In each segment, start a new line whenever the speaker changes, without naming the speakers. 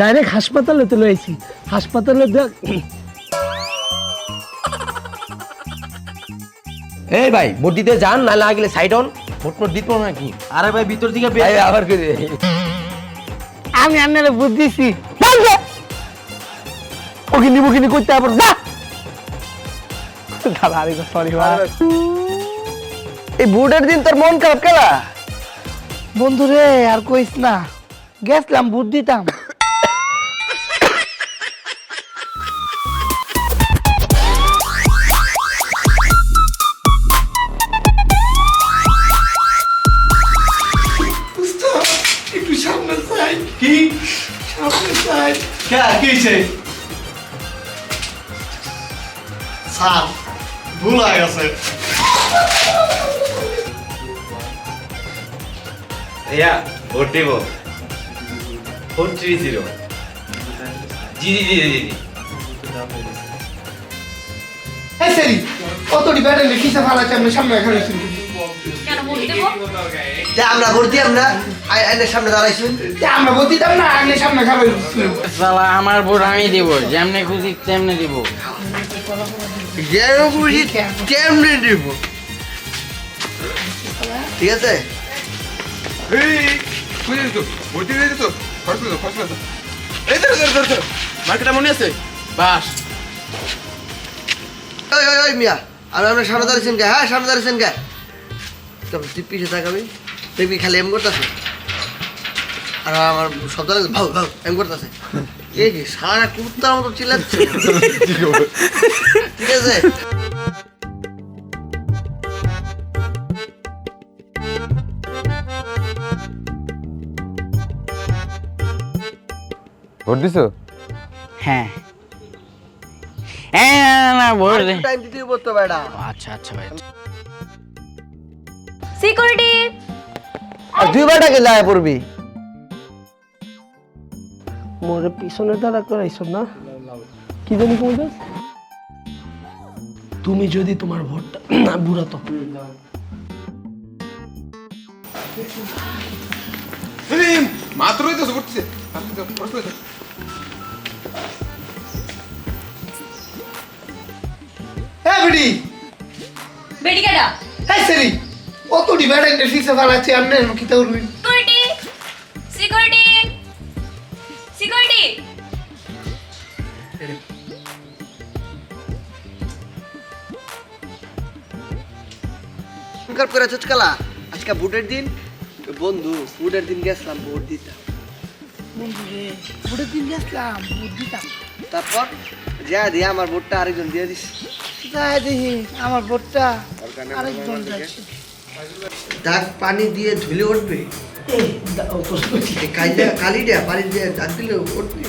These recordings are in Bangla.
ডাইরেক্ট হাসপাতালে তো লয়েছি হাসপাতালে দেখ।
এই ভাই ভোট দিতে যান না লাগলে গেলে সাইড অন ভোট মোট দিত নাকি?
আরে ভাই ভিতর দিকে
এই আবার করে।
আমি আন্নারে বুঝিছি ওকিনি বুকিনি করতে আবার যা দাদা আরে সরি ভাই।
এই ভোটের দিন তোর মন খারাপ কেলা?
বন্ধু রে আর কইস না। গেছলাম বুদ্ধ দিতাম।
কি? সামনে চাই কে কি হইছে স্যার ভুল হয়ে গেছে।
ইয়া ভোট দেব। Four three zero. জি জি জি জি জি।
এই সেরি কতটি ব্যাটারি কিসে ফালাচ্ছে আমি সামনে এখানে শুনছি।
আমরা ভোট দিই আমরা আইনের সামনে দাঁড়াইছুন
আমরা বলতে দাম না আগে সামনে খাবে
সালা আমার ভোট আমি দিব যেমনে খুশি তেমনি দিব।
যেন খুশি তেমনি দিব। ঠিক আছে?
মার্কেটে মনে আছে? বাস।
ওই ওই ওই মিয়া আর আমরা সামনে দাঁড়িয়েছেন কে হ্যাঁ সামনে দাঁড়িয়েছেন কে তুই পিছিয়ে তাকাবি দেখবি খালি এম করতেছে। আর আমার শব্দ লাগে ভাউ ভাউ এম করতেছে। এই কি সারা কুত্তার মতো চিল্লাচ্ছে। ঠিক আছে?
ভোট দিছো?
হ্যাঁ। হ্যাঁ না, না, না, ভোট দে।
টাইম দিতে বলতো বেটা।
আচ্ছা আচ্ছা ভাই।
সিকিউরিটি
আর দুই বেটাকে যায় পড়বি?
মোরে পিছনে দাঁড়া করাইছো না। কি জানি কইছস তুমি যদি তোমার ভোটটা না বুড়া তো।
মাত্রই তো
হ্যাঁ বিডি
বেডি কেডা?
এই সেরি ব্যাটারি কিসে ফালাচ্ছে আমি কি
সিকিউরিটি সিকিউরিটি সিকিউরিটি
করে চুচকালা আজকে ভোটের দিন? বন্ধু ভোটের দিন গেছিলাম ভোট দিতাম।
বন্ধু রে ভোটের দিন গেছলাম ভোট দিতাম।
তারপর? যা দিয়ে আমার ভোটটা আরেকজন দিয়ে দিস।
যাই দেখি আমার ভোটটা আরেকজন যাচ্ছে
দাগ পানি দিয়ে ধুলে উঠবে? কালিটা পানি দিয়ে দাগ দিলে উঠবে?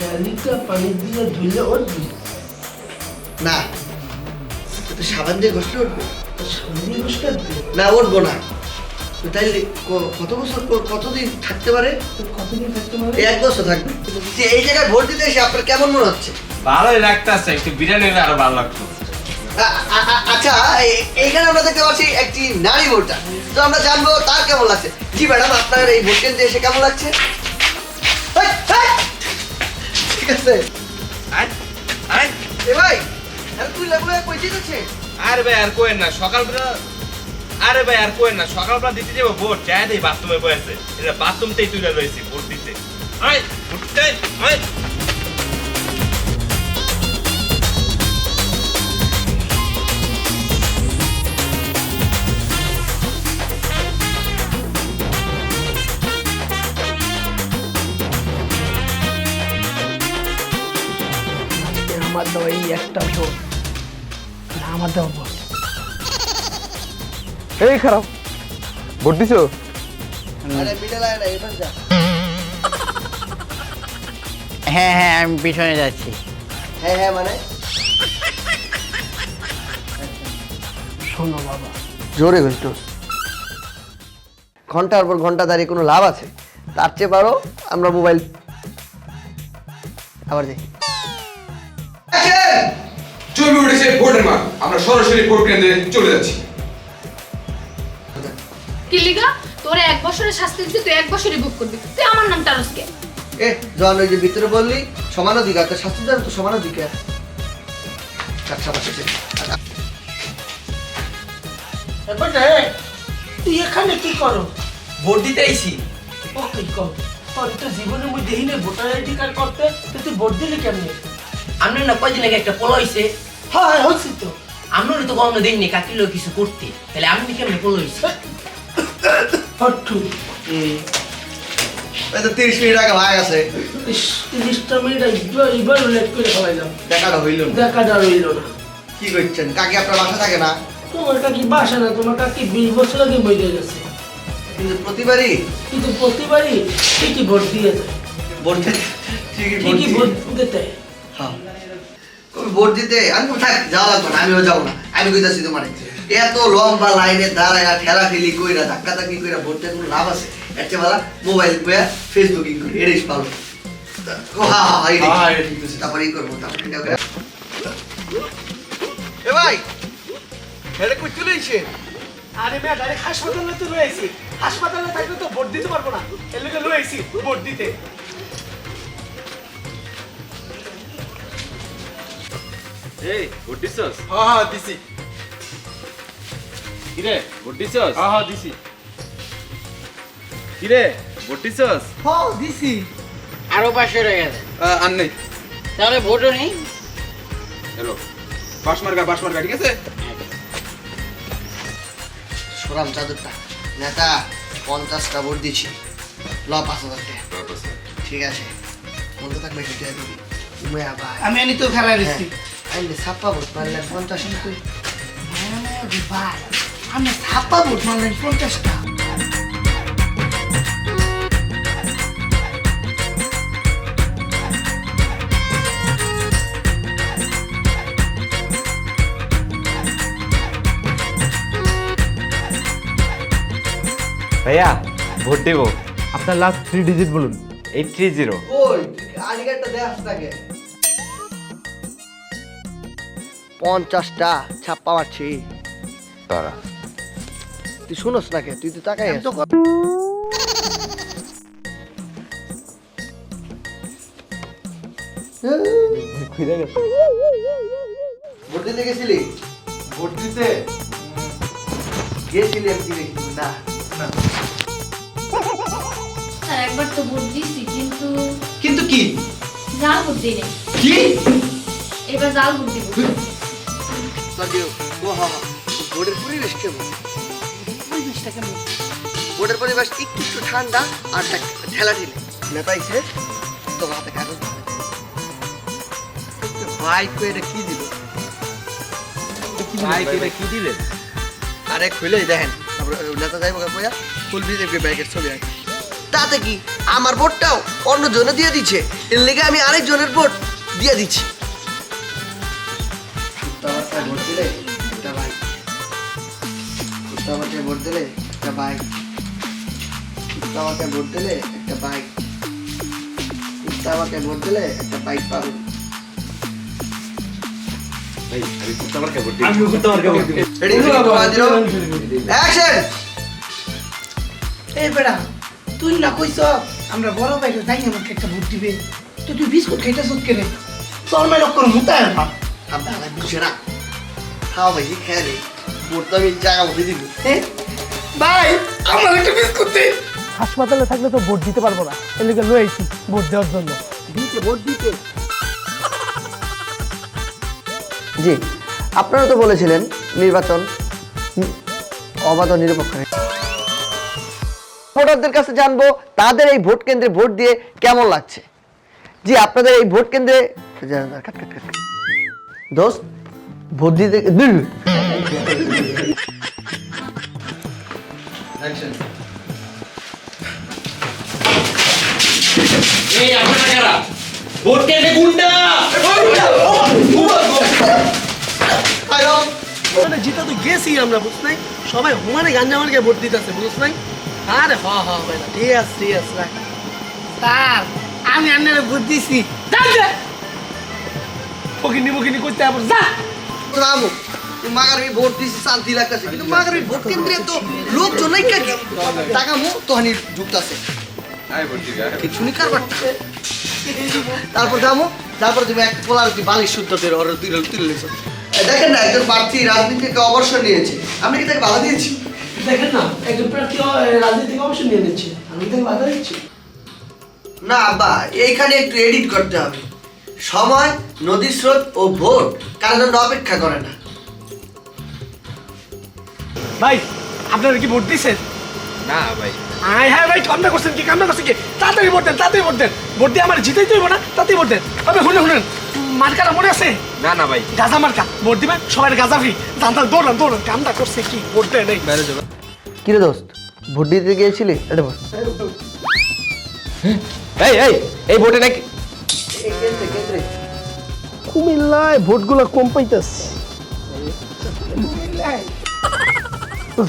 কালিটা পানি দিয়ে ধুলে উঠবি?
না। তো সাবান দিয়ে ঘষলে উঠবে। না উঠবো না। তাইলে কত বছর কতদিন থাকতে পারে?
কতদিন থাকতে
এই এক বছর থাকবে। যে এই জায়গায় ভোট দিতে এসে আপনার কেমন মনে হচ্ছে?
ভালোই লাগতেছে একটু বিরিয়ানি আরও ভালো লাগতো।
আচ্ছা এইখানে আমরা দেখতে পাচ্ছি একটি নারী ভোটার তো আমরা জানব তার কেমন লাগছে? জি ম্যাডাম আপনার এই ভোট কেন্দ্রে এসে কেমন লাগছে! ঠিক আছে। এ ভাই আরে তুই লাগল কই যেতেছে
আরে ভাই আর কোয়েন না সকালবেলা আরে ভাই আর কোয়েন না সকালবেলা দিতে যাব ভোট চাই দেই বাথরুমে বসেছে এটা বাথরুমতেই তুলে রয়েছি ভোট দিতে। আয় ভোট আয়।
এই একটা ভোট। না আমার দেওয়া ভোট।
এই খারাপ। ভোট দিছো?
হ্যাঁ হ্যাঁ আমি পিছনে যাচ্ছি।
হ্যাঁ হ্যাঁ মানে?
শোনো বাবা।
জোরে ঘন্ট। ঘণ্টার পর ঘণ্টা দাঁড়িয়ে কোনো লাভ আছে? তার চেয়ে পারো আমরা মোবাইল আবার দেখি
উঠেছে ভোটের মাঠ আমরা সরাসরি ভোট কেন্দ্রে চলে যাচ্ছি।
কি লিগা? তোর এক বছরের শাস্তি দিতে তুই এক বছরই বুক করবি। তুই আমার নাম টানসকে
এ জন ওই যে ভিতরে বললি সমান অধিকার তো শাস্তি দেন তো সমান অধিকার। আচ্ছা আচ্ছা আচ্ছা।
তুই এখানে কি করো?
ভোট দিতে আইছি।
ওকে কর। তোর তো জীবনে মুই দেখিনি ভোটার আইডি কার্ড করতে তুই ভোট দিলি কেমনে?
আমরা না কয়দিন আগে একটা পোলো হইছে
হ্যাঁ হচ্ছি তো।
আমরা তো কখনো দেখিনি কাকিলো কিছু করতে। তাহলে আমি কেমনে পোলো
হট্টু।
এই তো তিরিশ মিনিট আগে ভাগ আছে।
ইস তিরিশটা মিনিট এইবার এইবার লেট করে ফেলাইলাম
দেখাটা হইল না।
দেখাটা রইল না।
কি করছেন? কাকি আপনার বাসা থাকে না?
তোমার কাকি বাসা না তোমার কাকি বিশ বছর আগে মরে গেছে।
কিন্তু প্রতিবারই?
কিন্তু প্রতিবারই ঠিকই ভোট দিয়ে যায়
ভোট ঠিকই ভোট
ভোট দিতে
হ্যাঁ। কবে ভোট দিতে আমি কোথায় যাওয়া লাগবে না আমিও যাব না। আমি কইতাছি তোমার এত লম্বা লাইনে দাঁড়ায় ঠেলা ঠেলি কইরা ধাক্কা ধাক্কি কইরা ভোট দেওয়ার কোনো লাভ আছে? এর চেয়ে ভালো মোবাইল কইয়া ফেসবুকিং করি এটাই ভালো। হ্যাঁ হ্যাঁ
ঠিক আছে।
তারপরে এই করব তারপরে এ ভাই এটা কই চলে এসে
আরে মেয়ে ডাইরেক্ট হাসপাতালে তো রয়েছি। হাসপাতালে থাকলে তো ভোট দিতে পারব না। এর লেগে রয়েছি ভোট দিতে।
এই ভোট দিছস
হ্যাঁ হ্যাঁ দিছি।
কিরে ভোট দিছস
হ্যাঁ হ্যাঁ দিছি।
কিরে ভোট দিছস
হ্যাঁ দিছি।
আরও পাঁচশো টাকা দেন
আর নেই।
তাহলে ভোটও নেই?
হ্যালো বাস মার্কা বাস মার্কা ঠিক আছে?
সরাম চাদরটা নেতা পঞ্চাশটা ভোট দিছি ল পাঁচ হাজার ঠিক আছে। মনে থাকবে
আমি আনি তো খেলা দিচ্ছি
আমি ছাপ্পা ভোট মারলেন পঞ্চাশ তুই
আমি ছাপা ভোট মারলেন পঞ্চাশটা।
ভাইয়া ভোট দেব। আপনার লাস্ট থ্রি ডিজিট বলুন। এইট থ্রি জিরো
ওই আলিগারটা দেখাস তাকে। পঞ্চাশটা ছাপ্পা মারছি।
তারা।
তুই শুনোস না কে? তুই তো তাকাই আছিস। ভোট দিতে গেছিলি?
ভোট দিতে?
গেছিলি আমি না।
একবার তো ভোট দিছি কিন্তু
কিন্তু কি?
জাল ভোট দিই
কি?
এবার জাল ভোট দিব।
হা পরিবেশ একটু একটু ঠান্ডা আর ঠেলা হাতে কাগজ কি দিল? দেখেন ফুল তাতে কি? আমার ভোটটাও অন্য জনে দিয়ে দিচ্ছে। এর লেগে আমি আরেকজনের ভোট দিয়ে দিচ্ছি। কুত্তাবাসায় ভোট দিলে একটা বাইক কুত্তাবাসায় ভোট দিলে একটা বাইক কুত্তাবাসায় ভোট দিলে একটা বাইক পাবেন
আমি করতে পারব
রেডি অ্যাকশন
এই বেড়া তুই না কইছ আমরা বড় ভাইকে যাই আমাকে একটা ভোট দিবে। তো তুই বিস্কুট খাইতে সুদ কেনে তোর মেয়ে লোক মুতায় না।
আপনারা বুঝছে না। খাও ভাই খেয়ে ভোটটা আমি জায়গা দিব।
ভাই আমার একটা বিস্কুট দে হাসপাতালে থাকলে তো ভোট দিতে পারব না। এর লেগে লয়ে আইছি ভোট দেওয়ার জন্য।
দিতে ভোট দিতে। জি আপনারা তো বলেছিলেন নির্বাচন অবাধ নিরপেক্ষ। ভোটারদের কাছে জানব তাদের এই ভোট কেন্দ্রে ভোট দিয়ে কেমন লাগছে। জি আপনাদের এই ভোট কেন্দ্রে কাট, কাট, কাট, কাট। দোস্ত ভোট দিতে
জিতা তো গেছি আমরা বুঝ নাই? সবাই হুমানে গাঞ্জা মার্কে ভোট দিতেছে বুঝ নাই? আরে হ হ ভাই ঠিক আছে ঠিক আছে, রাখ। স্যার, আমি আন্নারে ভোট দিছি। ফকিনি ফকিনি করতে যা।
রামু ভোট দিছি শান্তি লাগতেছে। কিন্তু ভোট কেন্দ্রে তো লোকজন নাই কাকে টাকা মো তারপর যাব তারপর তুমি এক পোলার বালিশ শুদ্ধ দিয়ে ওর তুলে তুলে নিয়েছো দেখেন না একজন প্রার্থী রাজনীতি থেকে অবসর নিয়েছে। আমি কি তাকে বাধা দিয়েছি
দেখেন না একজন প্রার্থী রাজনীতি থেকে অবশ্যই নিয়ে নিচ্ছে। আমি তাকে বাধা দিচ্ছি?
না আব্বা এইখানে একটু এডিট করতে হবে। সময় নদী স্রোত ও ভোট কারোর জন্য অপেক্ষা করে না।
ভাই আপনারা কি ভোট দিচ্ছেন
না ভাই।
আয় হ্যাঁ ভাই কামনা করছেন কি? কামনা করছেন কি? তাড়াতাড়ি ভোট দেন তাড়াতাড়ি ভোট দেন। ভোট দিয়ে আমার জিতেই দেবো না তাড়াতাড়ি ভোট দেন। তবে শুনে শুনেন মার্কাটা মনে আছে?
না না ভাই।
গাজা মার্কা ভোট দিবেন? সবাই গাজা ফ্রি। জানতাম দৌড়ান দৌড়ান কামটা করছে কি? ভোট দেয় নেই।
কিরে দোস্ত? ভোট দিতে গিয়েছিলি? এটা বল
এই এই এই ভোটে নাকি?
কুমিল্লায় ভোটগুলো কম পাইতেছে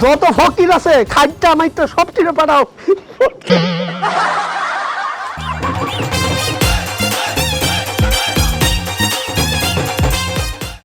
যত ফকির আছে খাদ্যা মাইতে সব টিরে পাঠাও।